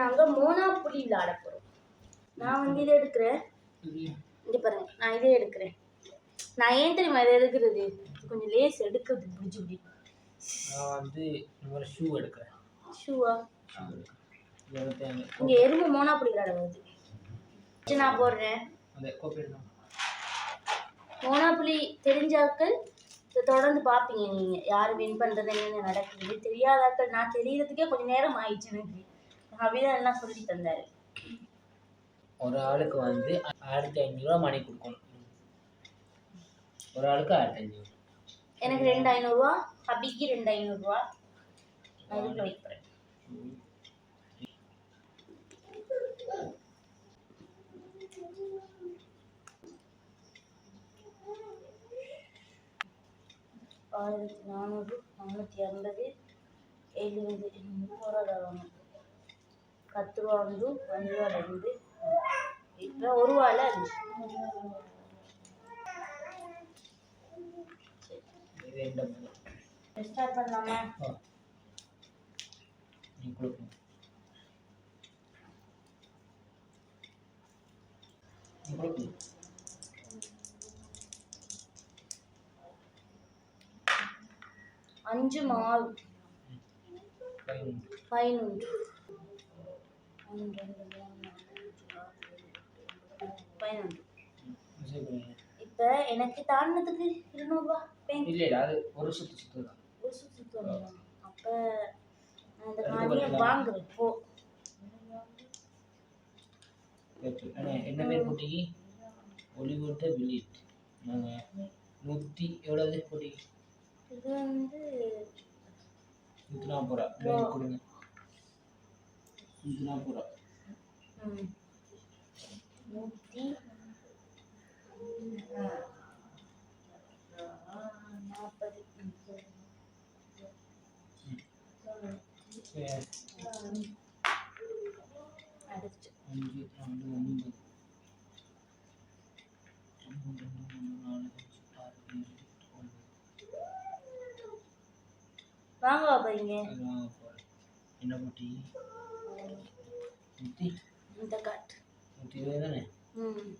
நாங்கள் மோனாப்புலி விளையாட போகிறோம் நான் வந்து இதை எடுக்கிறேன். இங்கே பாருங்க நான் இதே எடுக்கிறேன். நான் ஏன் தெரியுமா இதை எடுக்கிறது? கொஞ்சம் லேஸ் எடுக்கிறது பிடிச்சி பிடி நான் வந்து ஷூ எடுக்கிறேன். ஷூவா இங்கே எறும்பு மோனாப்புலி விளையாட வருது நான் போடுறேன். எடுக்கணும் மோனாப்புலி தெரிஞ்சாக்கள் தொடர்ந்து பார்ப்பீங்க நீங்கள் யார் வின் பண்ணுறது என்னென்ன நடக்குது தெரியாதாக்கள். நான் தெரியறதுக்கே கொஞ்சம் நேரம் ஆயிடுச்சு எனக்கு. அப்படிதான் எல்லாம் சொல்லி தந்தார்? ஒரு ஆளுக்கு வந்து ஆயிரத்தி ஐநூறுரூவா மணி கொடுக்கணும். ஒரு ஆளுக்கு ஆயிரத்தி ஐநூறு. எனக்கு ரெண்டு ஐநூறுரூவா ஹபிக்கு ரெண்டு ஐநூறுரூவா நான் இதுக்குள்ள வைக்கிறேன். ஆயிரத்தி நானூறு நானூற்றி ஐம்பது எழுபது பத்து ரூபா வந்து அஞ்சு. ரூபா ரெண்டு இப்போ ஒரு ரூபாயில் ரெண்டு ஐம்பது ஸ்டார்ட் பண்ணலாமா அஞ்சு மாவு. பதினொன்று. பதினொன்று. ஒன்று ரெண்டு மூணு பதினொன்று இப்போ எனக்கு தாண்டினதுக்கு இருநூறுவா பேங்க். இல்லை இல்லை அது ஒரு சுற்று தான். ஒரு தரணும் அப்போ நான் இந்த காணியை வாங்குறேன் போ. ஓகே அண்ணே என்ன பேர் போட்டிக்கு ஒளிவுட்ட வில்லிட் நாங்கள் நூற்றி எவ்வளோது போட்டிக்கு இது வந்து நூற்றி நாற்பது ரூபா. பேங்க் கொடுங்க. அடுத்து அஞ்சு நாலு ஒன்பது. ஒன்று, ரெண்டு மூணு நாலு அஞ்சு ஆறு ஏழு எட்டு ஒன்பது வாங்க என்ன போட்டி? ம்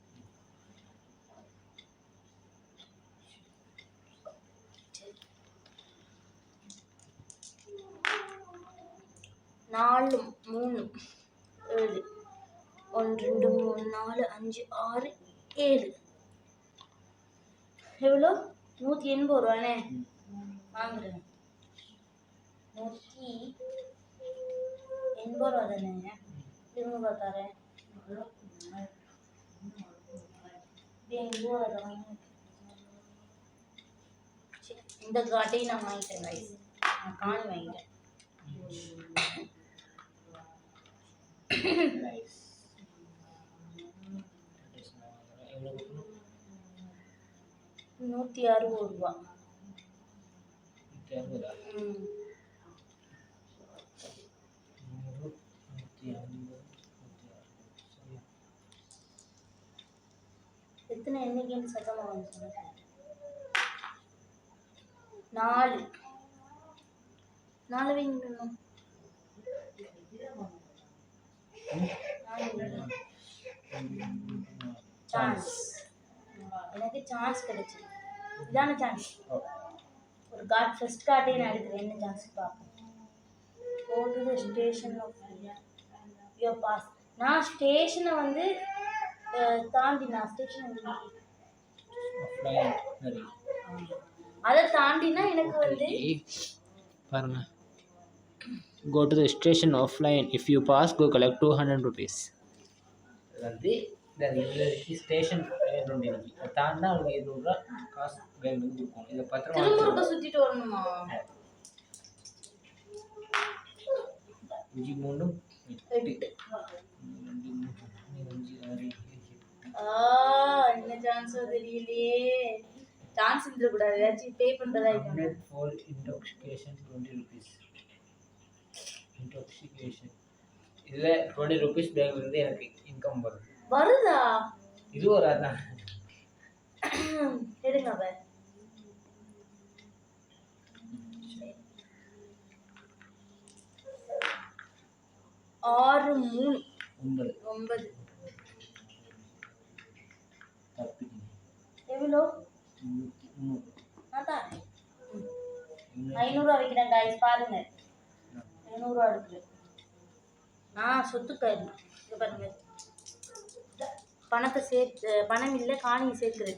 நாலு மூணு ஏழு. ஒன்று ரெண்டு மூணு நாலு அஞ்சு ஆறு ஏழு. எவ்வளோ? நூற்றி எண்பது ரூபாண்ணே வாங்குறேன். நூற்றி எண்பது ரூபா தானே? தரேன் சரி, இந்த காட்டையும் நான் வாங்கிட்டேன் guys. நான் காணி வாங்கிட்டேன். நூற்றி அறுபது ரூபா. ம் நூறு நூற்றி ஐம்பது நூற்றி அறுபது சரியா எத்தனை எண்ணிக்கைன்னு சத்தமாக வந்து சொல்லுங்க நாலு. நாலு வைங்க சான்ஸ் எனக்கு சான்ஸ் கிடைச்சிது. இதான சான்ஸ் ஒரு கார்ட் ஃபர்ஸ்ட் கார்டே நான் எடுக்கிறேன் என்ன சான்ஸ் பார்ப்போம். Go to the station of pass. நான் ஸ்டேஷனை வந்து தாண்டி நான் ஸ்டேஷன் அதை தாண்டினா எனக்கு வந்து பாருங்க. Go to the station offline if you pass go collect two hundred rupees வந்து ஸ்டேஷன் தாண்டா அவங்க இருநூறுவா காசு வந்து கொடுக்கணும் இதை பத்திரமா சுற்றிட்டு வரணுமா? அஞ்சு மூணு எட்டு. அஞ்சு ஆறு. ஆ என்ன சான்ஸோ தெரியலையே. சான்ஸ் இருந்துடக்கூடாது ஏதாச்சும் பே பண்ணுறதா hundred for intoxication twenty rupees intoxication இதில் டுவெண்ட்டி ருபீஸ் பேங்க்லேருந்து எனக்கு இன்கம் வருது. வருதா? இது ஒரு அதான். எடுங்க அவ. ஆறு மூணு. ஒன்பது. ஒன்பது. எவ்வளோ அதான் ஐநூறுரூவா வைக்கிறேன் காய்ஸ் பாருங்க. ஐநூறுரூவா எடுக்குது நான் சொத்துக்காரி இது பாருங்க. பணத்தை சேர்த்து பணம் இல்லை காணியை சொல்லுங்க.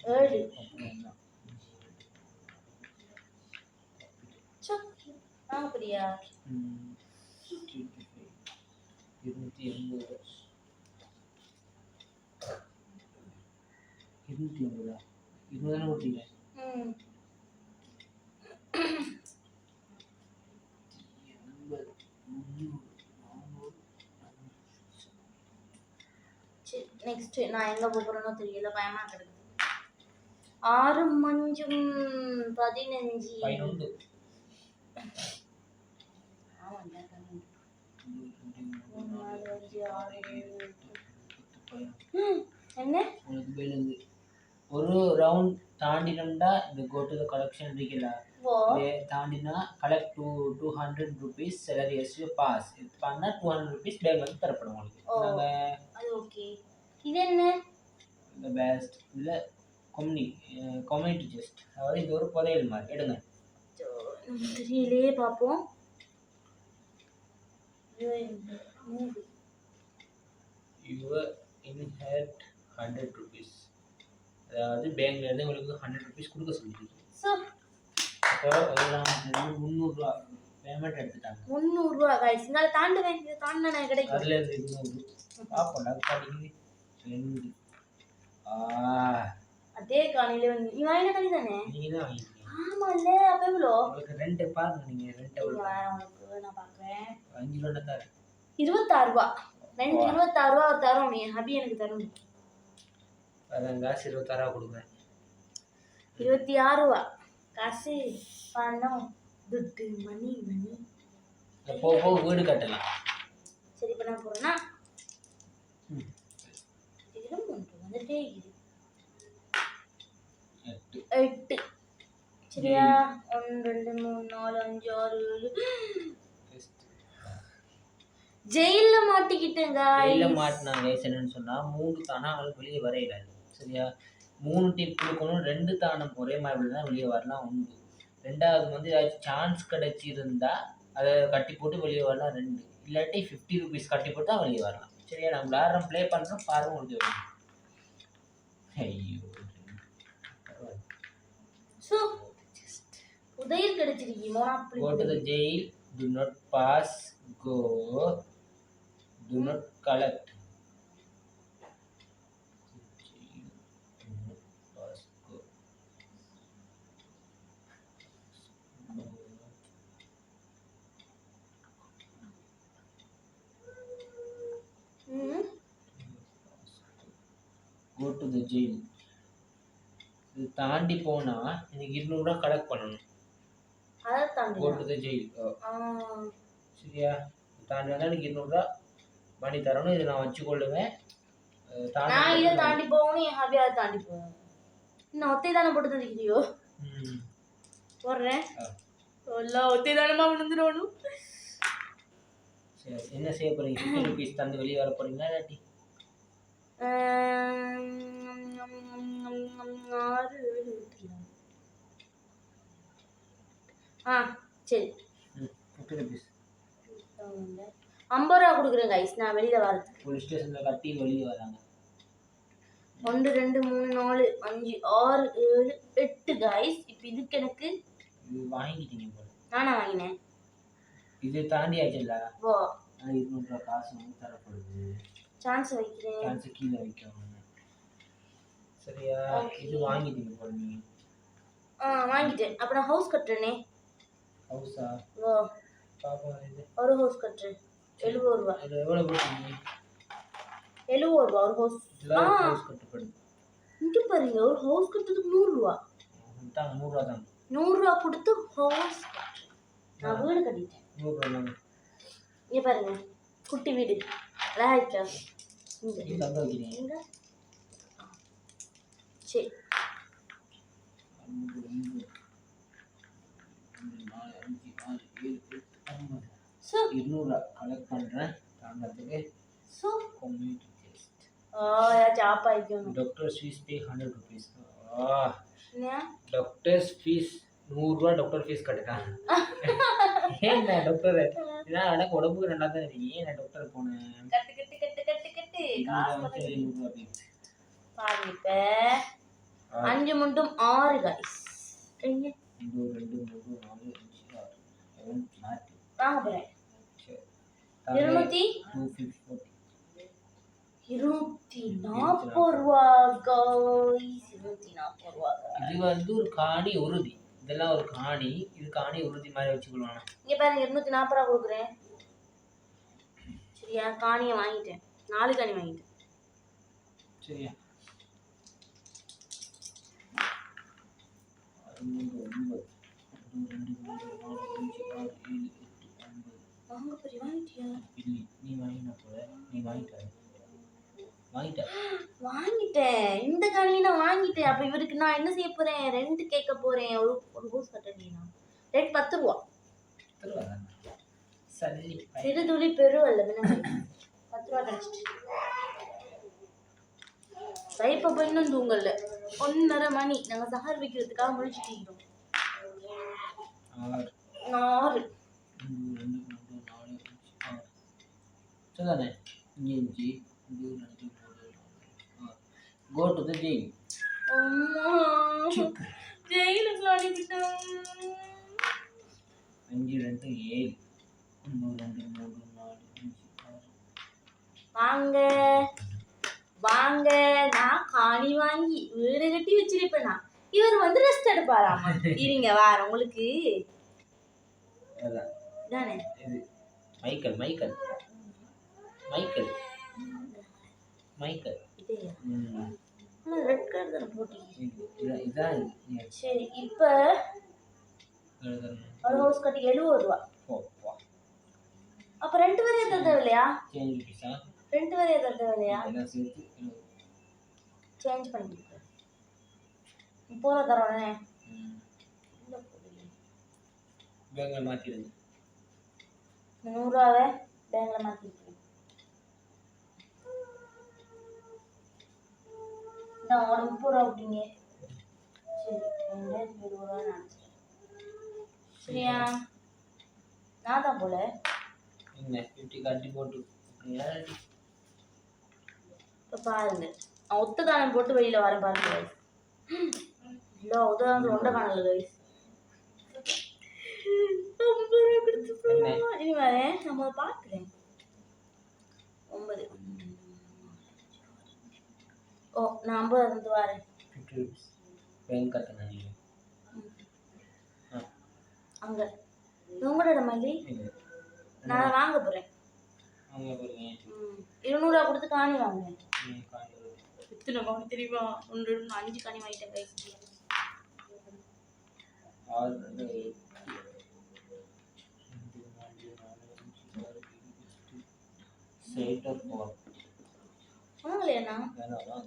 ஏழு. பிரியா இருநூற்றி எண்பது. இருநூற்றி எண்பதா இருபது தானே சரி நெக்ஸ்ட் நான் எங்கே போகிறேனோ தெரியல பயமா கிடக்குது ஆறு மஞ்சும் பதினஞ்சு என்ன ஒரு ரவுண்ட் தாண்டினோம்டா இந்த கோ டு த கலெக்ஷன் இருக்குல்ல தாண்டினா collect two two hundred rupees salary yes pass இது பண்ணால் டூ ஹண்ட்ரட் ருபீஸ் பேங்க் வந்து தரப்படும் உங்களுக்கு. நாங்கள் ஓகே இது என்ன? இந்த பெஸ்ட் இதில் கொம்யூனி கம்யூனிட்டி ஜஸ்ட் அதாவது இது ஒரு புதையல் மாதிரி. எடுங்க. தெரியலையே பார்ப்போம். யுவர் இன்ஹெட் ஹண்ட்ரட் ருபீஸ் அதாவது பேங்க்லேருந்து உங்களுக்கு ஹண்ட்ரட் ருபீஸ் கொடுக்க சொல்லியிருக்கு அப்போ எல்லாம் முந்நூறுரூவா பேமெண்ட் எடுத்துட்டாங்க. முந்நூறுரூவா காய்ஸ் இந்தால தாண்டுவேன். இது தாண்டினா கிடைக்கும். அதில் இருந்து இருநூறு ரெண்டு. அதே காணியில வந்து நீ வாங்கின காணி தானே? நீங்கள் தான் வாங்கிட்டீங்க ஆமால்ல. அப்ப எவ்வளோ? உங்களுக்கு ரெண்டு பாருங்க ரெண்டு எவ்வளோ? நான் பார்க்குறேன் அஞ்சு இருபத்தாறு ரூபா. ரெண்டு இருபத்தாறு ரூபா தரும் நீ ஹபி எனக்கு தரும் அதான் காசு இருபத்தாறுவா கொடுக்குறேன் இருபத்தி ஆறு ரூபா. காசு பணம் துட்டு மணி மணி. போக போக வீடு கட்டலாம். சரி பண்ண போறேன்னா? ம். இதிலும் ஒன்று வந்துட்டே இருக்குது எட்டு. சரியா? ஒன்று ரெண்டு மூணு நாலு அஞ்சு ஆறு ஏழு. ஜெயில்ல மாட்டிக்கிட்டேங்க வெளியில் மாட்டினாங்க என்னன்னு சொன்னால் மூணு அவங்களுக்கு வெளியே வர இயலாது சரியா? மூணு டிப் கொடுக்கணும் ரெண்டு தானம் ஒரே மாதிரி தான் வெளியே வரலாம் உண்டு ரெண்டாவது வந்து ஏதாச்சும் சான்ஸ் கிடைச்சிருந்தா அதை கட்டி போட்டு வெளியே வரலாம் ரெண்டு. இல்லாட்டி ஃபிஃப்டி ருபீஸ் கட்டி போட்டு தான் வெளியே வரலாம். சரியா? நம்ம விளாட்றோம் ப்ளே பண்ணுறோம் பாருங்க உங்களுக்கு வரும் ஐயோ ஸோ உதயில் கிடைச்சிருக்கீ monopoly go to the jail do not pass go do not தாண்டி போனா எனக்கு இருநூறுவா கலெக்ட் பண்ணணும். அதை தாண்டி ஆ. சரியா? தாண்டி வந்தால் எனக்கு இருநூறுவா பண்ணி தரணும். இதை நான் வச்சுக்கொள்ளுவேன். நான் இதை தாண்டி போகணும் என் ஹாபி அதை தாண்டி போகணும். இன்னும் ஒத்தை தானே போட்டு தந்திக்கிறியோ ம். போடுறேன். எல்லாம் ஒத்தை தானமா விழுந்துடணும் சரி என்ன செய்ய போறீங்க? ருபீஸ் தந்து வெளியே வர போறீங்களா இல்லாட்டி? ஆறு ஏழு எட்டு. ஆ சரி. ஐம்பது ரூபா கொடுக்குறேன் கைஸ் நான் வெளியில் வரது போலீஸ் ஸ்டேஷனில் கட்டி வெளியே வராங்க. ஒன்று ரெண்டு மூணு நாலு அஞ்சு ஆறு ஏழு எட்டு கைஸ் இப்போ இதுக்கு எனக்கு வாங்கிட்டீங்க போல. நானா வாங்கினேன்? இது தாண்டியாச்சுல்ல ஓ ஆனால் இருநூறுவா காசு தரப்படுது. சான்ஸ் வைக்கிறேன். சான்ஸு கீழே வைக்கணும் சரியா? இது வாங்கிட்டீங்க போல ஆ வாங்கிட்டேன். அப்போ நான் ஹவுஸ் கட்டுறேனே. ஹவுஸா ஓ பாப்போம் இது? ஒரு ஹவுஸ் கட்டுறேன். எழுபது ரூபா. இது எவ்வளோ கொடுத்தீங்க எழுபது ரூபா ஒரு ஹவுஸ். ஹவுஸ் கட்டுப்படுது. இங்கே பாருங்க ஒரு ஹவுஸ் கட்டுறதுக்கு நூறுரூவா. தாங்க நூறுரூவா தாங்க நூறுரூவா கொடுத்து ஹவுஸ் நான் வீடு கட்டிட்டேன். நூறுரூவா இங்கே பாருங்க குட்டி வீடு. இங்க சரி இருநூறுவா கலெக்ட் பண்ணுறேன் தாண்டத்துக்கு சு கம்யூனிட்டி டெஸ்ட் ஏதாச்சும் ஆப் ஆயிக்கணும் doctors fees pay hundred rupees ஆ டாக்டர்ஸ் ஃபீஸ் நூறுரூவா டாக்டர் ஃபீஸ் கட்டுட்டான். ஏன் டாக்டர் இதான் எனக்கு உடம்புக்கு நல்லா தான் இருக்கு. ஏன் நான் டாக்டர் போனேன் கட்டு கட்டு கட்டு கட்டு கட்டு. பாருங்க இப்ப. அஞ்சு மட்டும் ஆறு காய்ஸ் ரெண்டு ரெண்டு மூணு நாலு அஞ்சு ஆறு செவன் நாட்டு வாங்க போறேன். சரி. இருநூத்தி? டூ ஃபிஃப்டி இருநூத்தி நாற்பது. ரூபா காய்ஸ் இருநூத்தி நாற்பது ரூபா இது வந்து ஒரு காணி உறுதி. இதெல்லாம் ஒரு காணி. இது காணி உறுதி மாதிரி வச்சுக்கலாம் இங்க பாருங்க இருநூத்தி நாற்பது ரூபா கொடுக்குறேன். சரியா? காணியை வாங்கிட்டேன். நாலு காணி வாங்கிட்டேன். சரியா? வாங்க பெரிய வாங்கிட்டியா? இல்லை நீ வாங்கின போல. நீ வாங்கிட்ட வாங்கிட்ட வாங்கிட்டேன். இந்த காணியை நான் வாங்கிட்டேன். அப்ப இவருக்கு நான் என்ன செய்ய போறேன்? ரெண்ட் கேட்க போறேன். ஒரு ஒரு ஹோஸ் கட்டணும் ரெண்ட் பத்து ரூபா. சிறு துளி பெருவல்ல பத்து ரூபா கிடைச்சிட்டு சைப்ப போய் இன்னும் தூங்கல. ஒன்னரை மணி. நாங்க சஹர் வைக்கிறதுக்காக முடிச்சுட்டு இருக்கோம் ஆறு. சரிதானே இங்கே அஞ்சு ரெண்டு ரெண்டு மூணு நாலு ஆறு கோ டு த ஜெயில். அம்மா ஜெயிலுக்கு அனுப்பிட்டோம். அஞ்சு ரெண்டு ஏழு. ஒன்று ரெண்டு மூணு நாலு அஞ்சு ஆறு. வாங்க. வாங்க. நான் காணி வாங்கி வீடு கட்டி வச்சிருப்பேனா இவர் வந்து ரெஸ்ட் எடுப்பாராமா. இருங்க வார உங்களுக்கு. அதான். தானே இது. Michael Michael. Michael. Michael. Red colour தானே போட்டிங்க? இதான். சரி இப்போ. ஒரு ஹவுஸ் கட்டி எழுபது ரூபா. அப்போ ரெண்டு வரைய தர தேவையில்லையா? ரெண்டு வரைய தர தேவையில்லையா. சேஞ்ச் பண்ணி கொடுக்குறேன் முப்பது ரூபா தர உடனே ம். இல்லை போடுங்க. பேங்கில் மாற்றிடுங்க நூறுரூவாவை பேங்கில் மாற்றிருக்கேன் நான் உங்களோட முப்பது ரூபா சரி ரெண்டாயிரத்தி இருபது ரூபா சரியா? நான் தான் போல. ஃபிஃப்டி கட்டி போட்டு. இப்போ பாருங்க. நான் ஒத்த தானம் போட்டு வெளியில் வரேன் பாருங்க guys. இல்லை உதவாங்க ஒன்றை காணல கைஸ் இனி வரேன். நம்ம பார்க்குறேன் ஒன்பது. ஓ நான் ஐம்பது இருந்து வரேன். ஃபிஃப்டி ருபீஸ் பேங்க் கட்டணும் அங்கே. உங்களோட மல்லி இல்லை. நான் வாங்க போகிறேன் போகிறீங்க இருநூறுவா கொடுத்து காணி வருது. எத்தனை காணி தெரியுமா? ஒன்று அஞ்சு காணி வாங்கிட்டேன் ஆறு ரெண்டு ஏழு ரெண்டு நாலு நாலு அஞ்சு ஆறு ஏழு எட்டு சைட்டர் போர் வாங்கலையாண்ணா வேணாம்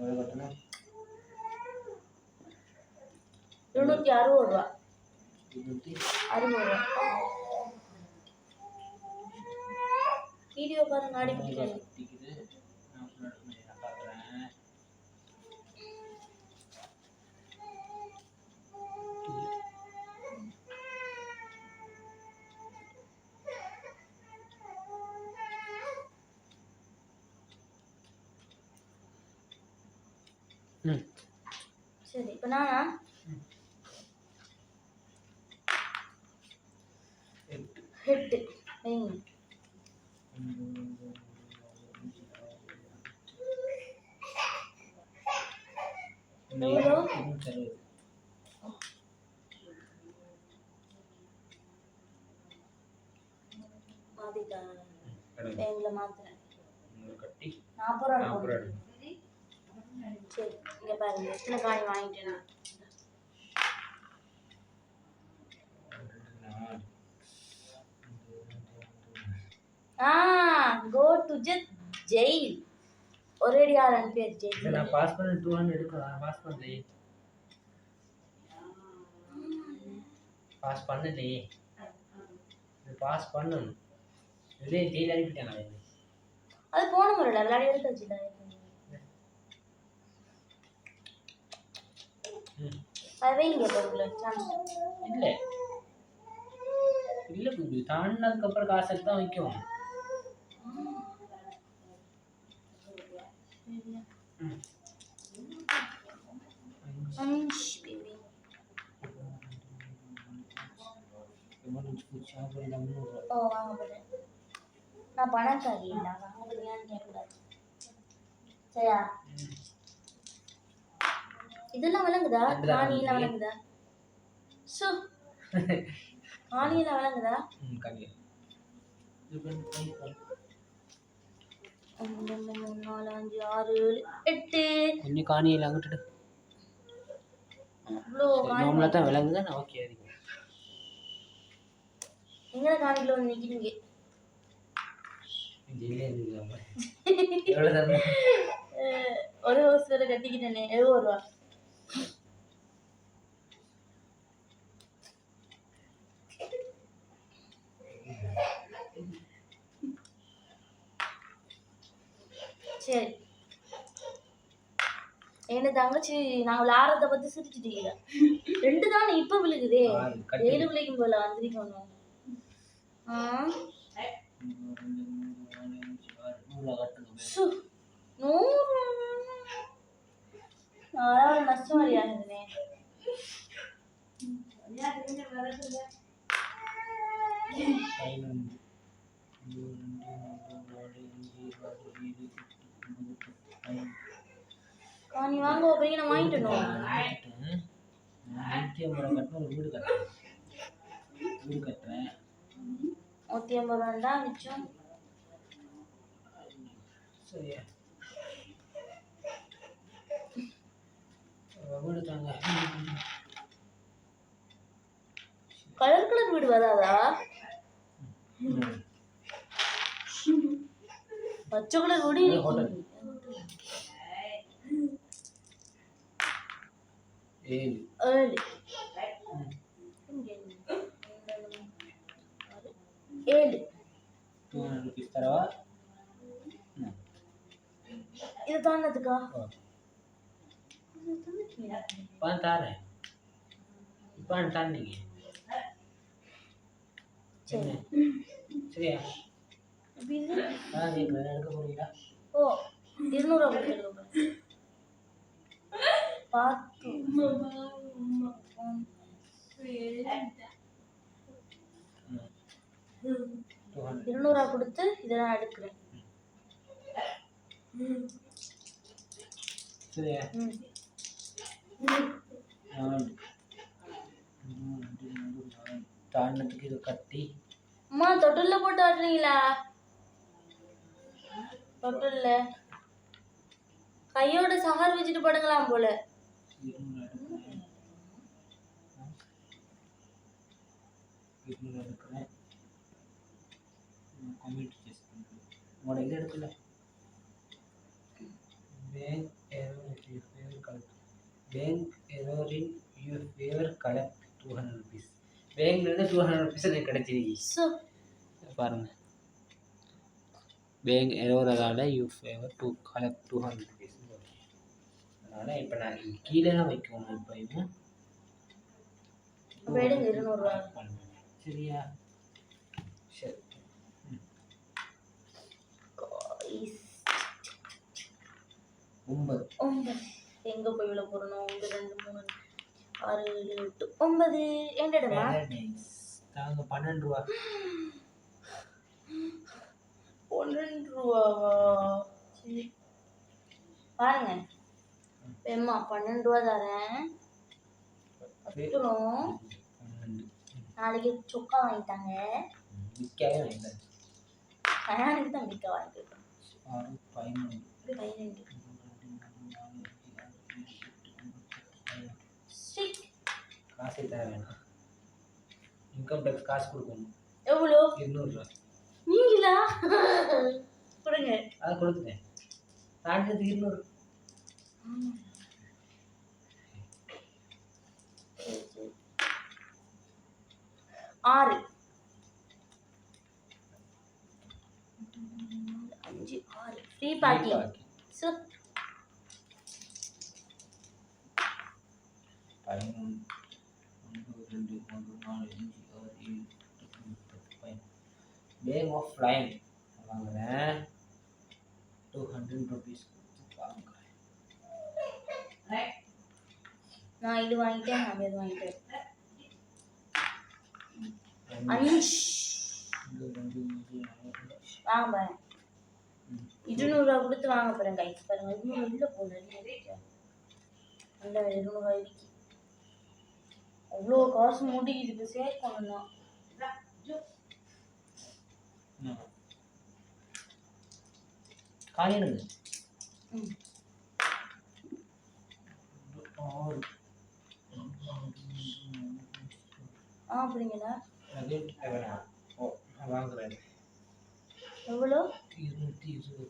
வாங்க எவ்வளோ கட்டணும் இருநூற்றி அறுபது ரூபா இருநூற்றி அறுபது ரூபா வீடியோ பாருங்க ஆடி பிடிக்காது டிக்கெட்டு நான் சொன்னேன் நான் பார்க்குறேன் ம் சரி இப்போ நான் எட்டு ஹெட்டு. வைங்க. எவ்வளோ? எவ்வளோ மாற்றிட்டேன் பேங்கில் மாற்றுறேன் கட்டி நாற்பது ரூபா நாற்பது போடுறேன். சரி இங்கே பாருங்க எத்தனை காணி வாங்கிட்டேன் நான். Go to jet jail. ஒரேடி ஆள் அனுப்பியாச்சு இதை ஜெயில் நான் பாஸ் பண்ண டூ ஹண்ட்ரட் எடுக்கலாம் பாஸ் பண்ணலையே பாஸ் பண்ணலையே. பாஸ் பண்ணணும். இதே ஜெயில் அனுப்பிட்டாங்க அது போன முறையில் விளையாடி எடுத்தாச்சுல ம் அது வைங்க பொருள் சான்ஸ் இல்லை இல்லை குஞ்சு தாண்டினதுக்கப்புறம் காசு எடுத்து தான் வைக்கும் ம் அஞ்ச் பேபி எமர்ஜென்சி ஃபுட் ஷாப்பில் முந்நூறுரூவா ஓ வாங்க போகிறேன் நான் பணக்காரி இல்லை வாங்க போறியான்னு கேட்கக்கூடாது சரியா ம் இதெல்லாம் விளங்குதா காணியெல்லாம் விளங்குது. ஸோ காணியெல்லாம் விளங்குதா ஒன்று ரெண்டு மூணு நாலு அஞ்சு ஆறு ஏழு எட்டு. கொஞ்சம் காணியில் அங்கிட்டு அவ்வளோ நார்மலாக தான் விளங்குது? நான் ஓகே எங்கே காணியில் நிற்கிறீங்க ஒரு ஹவுஸ் வேறு கட்டிக்கிட்டேனே. எழுபது ரூபா. சரி என்ன தங்கச்சி நான் விளையாடுறத பத்தி சிரிச்சிட்டீங்க ரெண்டு தான் இப்ப விழுகுதே ஏழு விளைக்கும் போல வந்திருக்கணும் நூறு நான் நஷ்டம் வழியாகுதுனே நீ வாங்க போறீங்க நான் வாங்கிட்டு நூற்றி ஐம்பது ரூபா ஒரு வீடு கட்டுறேன் வீடு கட்டுறேன் நூற்றி ஐம்பது ரூபா தான் மிச்சம் சரியா வீடு தாங்க கலர் கலர் வீடு வராதா. பச்சை கலர் வீடு. ஏழு. ஏழு. ம். ஏழு டூ ஹண்ட்ரட் ருபீஸ் தரவா ஓ இப்போ தாண்டிங்க சரி சரியா எடுக்க போறீங்களா ஓ இருநூறுவா கொடுத்துருக்கோம் பார்த்து இருநூறுவா கொடுத்து இதை நான் எடுக்கிறேன் சரியா ம் நாலு மூணு, ரெண்டு, மூணு, நாலு. தாண்டத்துக்கு இதை கட்டி. அம்மா தொட்டில்ல போட்டு ஆடுறீங்களா தொட்டில்ல. கையோட சகார் வச்சுட்டு படுங்களாம் போல. பண்ணுறேன் உங்களோட இது எடுக்கல bank error if you favour collect bank error in you favour collect two hundred rupees பேங்க்லேருந்து டூ ஹண்ட்ரட் ருபீஸ் எனக்கு கிடைச்சிருக்கு. சோ பாருங்க. Bank எரோரதால you favour to collect two hundred rupees அதனால் இப்போ நான் கீழே தான் வைக்கணும் இப்போ பண்ணுறேன் சரியா? சரி. ஒன்பது. ஒன்பது. எங்க போய் விழ போறோம் ஒன்று ரெண்டு மூணு ஆறு ஏழு எட்டு ஒன்பது. தாங்க பன்னெண்டு ரூபா. பன்னெண்டு ரூபாவா பாருங்க. ஏம்மா பன்னெண்டு ரூபா தரேன் அப்புறம் நாளைக்கு சொக்கா வாங்கிட்டாங்க. கல்யாணுக்கு தான் மிக்க வாங்கிருக்கேன் ஆறு பதினொன்று பதினெண்டு காசே தர வேணாம். இன்கம் டேக்ஸ் காசு கொடுக்கணும். எவ்வளோ? இருநூறுவா. நீங்களா? கொடுங்க. அதை கொடுத்துட்டேன். தாண்டதுக்கு இருநூறு. ஆறு. அஞ்சு ஆறு. ஃப்ரீ பார்ட்டி ஸோ பதினொன்று. ஒன்று ரெண்டு மூன்று நாலு அஞ்சு ஆறு ஏழு எட்டு பத்து பதினொன்று. பேக் ஆஃப் ஃப்ளைன் வாங்குறேன். டூ ஹண்ட்ரட் ருபீஸ் வாங்குறேன். நான் இது வாங்கிட்டேன் நான் இது வாங்கிட்டேன். வாங்க பாருங்க. இருநூறுவா கொடுத்து வாங்க போகிறேன் கைஸ் பாருங்க இருநூறு இல்லை போல நல்ல இருநூறுவா இருக்கு. அவ்வளோ காசு மூட்டிக்கிது இப்போ சேர் பண்ணணும். காயினுங்க ஆ அப்படிங்களா? வாங்குறேன் எவ்வளோ? இருநூத்தி இருபது.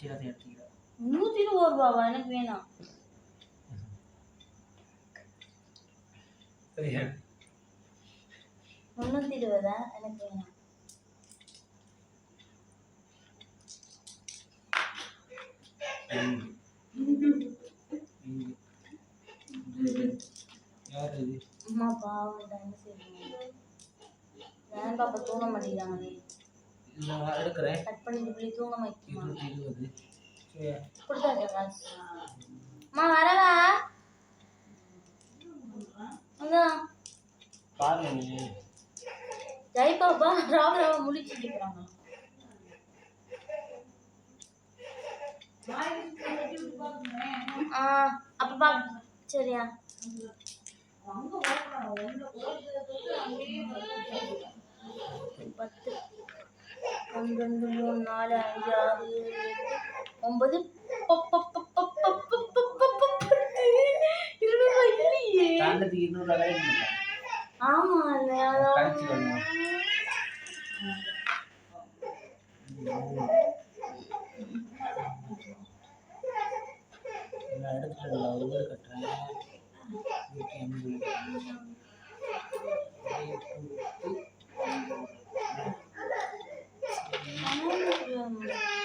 சீரகத்தை எடுத்துக்கிறேன். நூற்றி இருபது ரூபாவா? எனக்கு வேணாம். முன்னூத்தி இருபதா? எனக்கு வேணாம். அம்மா பாவம் தான் செய்யணும் ஏன் பாப்பா தூங்க மாட்டேங்கிறாங்களே. நான் எடுக்கிறேன். கட் பண்ணிட்டு போய் தூங்க இருபது கொடுத்தாங்க அம்மா வரவா? பாருங்க நீ. ஜெய் ராவ ராவ முடிச்சுட்டு இருக்கிறாங்க ஆ அப்ப பா சரியா? பத்து. ஒன்று ரெண்டு மூணு நாலு அஞ்சு ஆறு ஏழு எட்டு ஒன்பது ஆமா எல்லா இடத்துல ஒரு 嗯